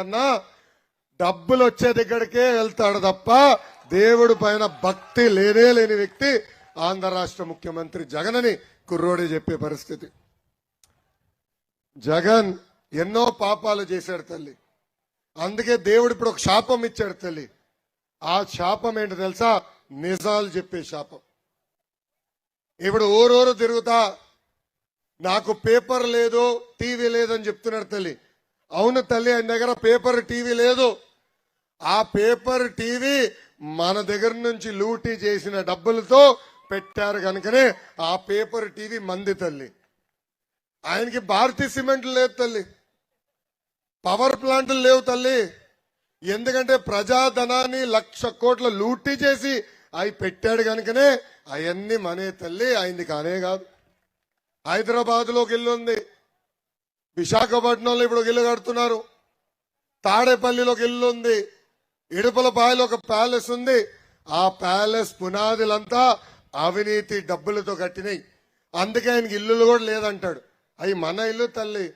వెళ్ళాలన్నా డబ్బులు వచ్చే దగ్గరికే వెళ్తాడు తప్ప దేవుడు పైన భక్తి లేనే లేని వ్యక్తి ఆంధ్ర రాష్ట్ర ముఖ్యమంత్రి జగన్ అని కుర్రోడే చెప్పే పరిస్థితి. జగన్ ఎన్నో పాపాలు చేశాడు తల్లి. అందుకే దేవుడు ఇప్పుడు ఒక శాపం ఇచ్చాడు తల్లి. ఆ శాపం ఏంటో తెలుసా? నిజాలు చెప్పే శాపం. ఇప్పుడు ఊరూరు తిరుగుతా నాకు పేపర్ లేదు టీవీ లేదని చెప్తున్నాడు తల్లి. అవును తల్లి ఆయన దగ్గర పేపర్ టీవీ లేదు. ఆ పేపర్ టీవీ మన దగ్గర నుంచి లూటీ చేసిన డబ్బులతో పెట్టారు కనుకనే ఆ పేపర్ టీవీ మంది తల్లి. ఆయనకి భారతీ సిమెంట్ లేదు తల్లి. పవర్ ప్లాంట్లు లేవు తల్లి. ఎందుకంటే ప్రజాధనాన్ని లక్ష కోట్ల లూటీ చేసి అవి పెట్టాడు కనుకనే అవన్నీ మనే తల్లి ఆయనకి కానే కాదు. హైదరాబాద్లోకి వెళ్ళి ఉంది. విశాఖపట్నంలో ఇప్పుడు ఒక ఇల్లు కడుతున్నారు. తాడేపల్లిలో ఒక ఇల్లు ఉంది. ఇడుపులపాయలో ఒక ప్యాలెస్ ఉంది. ఆ ప్యాలెస్ పునాదులంతా అవినీతి డబ్బులతో కట్టినాయి. అందుకే ఆయనకి ఇల్లులు కూడా లేదంటాడు. అవి మన ఇల్లు తల్లి.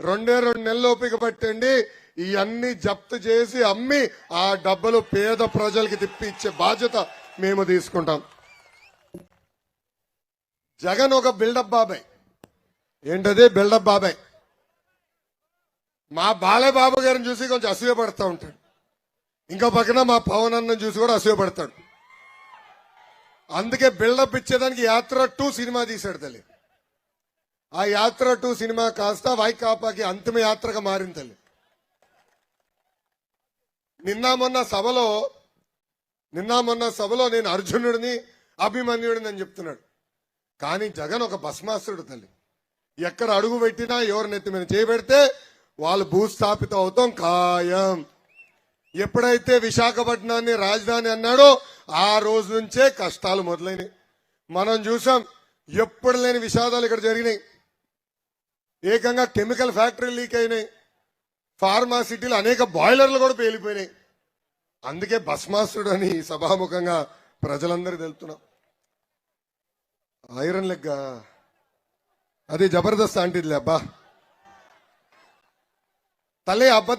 రెండే రెండు నెలలు ఓపిక పట్టండి ఇవన్నీ జప్తు చేసి అమ్మి ఆ డబ్బులు పేద ప్రజలకి తిప్పి ఇచ్చే బాధ్యత మేము తీసుకుంటాం. జగన్ ఒక బిల్డప్ బాబాయ్. ఏంటది బిల్డప్ బాబాయ్? మా బాలబాబు గారిని చూసి కొంచెం అసూయపడతా ఉంటాడు. ఇంకో పక్కన మా పవన్ అన్న చూసి కూడా అసూయపడతాడు. అందుకే బిల్డప్ ఇచ్చేదానికి యాత్ర టూ సినిమా తీశాడు తల్లి. ఆ యాత్ర టూ సినిమా కాస్త వైకాపాకి అంతిమ యాత్రగా మారింది తల్లి. నిన్న మొన్న సభలో నిన్న మొన్న సభలో నేను అర్జునుడిని అభిమన్యుడిని అని చెప్తున్నాడు. కానీ జగన్ ఒక భస్మాసుడు తల్లి. ఎక్కడ అడుగు పెట్టినా ఎవరి నెత్తి మీద చేయబెడితే వాళ్ళు భూస్థాపితం అవుతాం ఖాయం. ఎప్పుడైతే విశాఖపట్నాన్ని రాజధాని అన్నాడో ఆ రోజు నుంచే కష్టాలు మొదలైనవి మనం చూసాం ఎప్పుడు లేని విషాదాలు ఇక్కడ జరిగినాయి. ఏకంగా కెమికల్ ఫ్యాక్టరీ లీక్ అయినాయి. ఫార్మా సిటీలో అనేక బాయిలర్లు కూడా పేలిపోయినాయి. అందుకే భస్మాసుడు అని సభాముఖంగా ప్రజలందరూ తెలుపుతున్నాం. ఐరన్ లెగ్గా అది జబర్దస్త్ ఆంటీదిలే అబ్బా. తల్లి అబద్ధ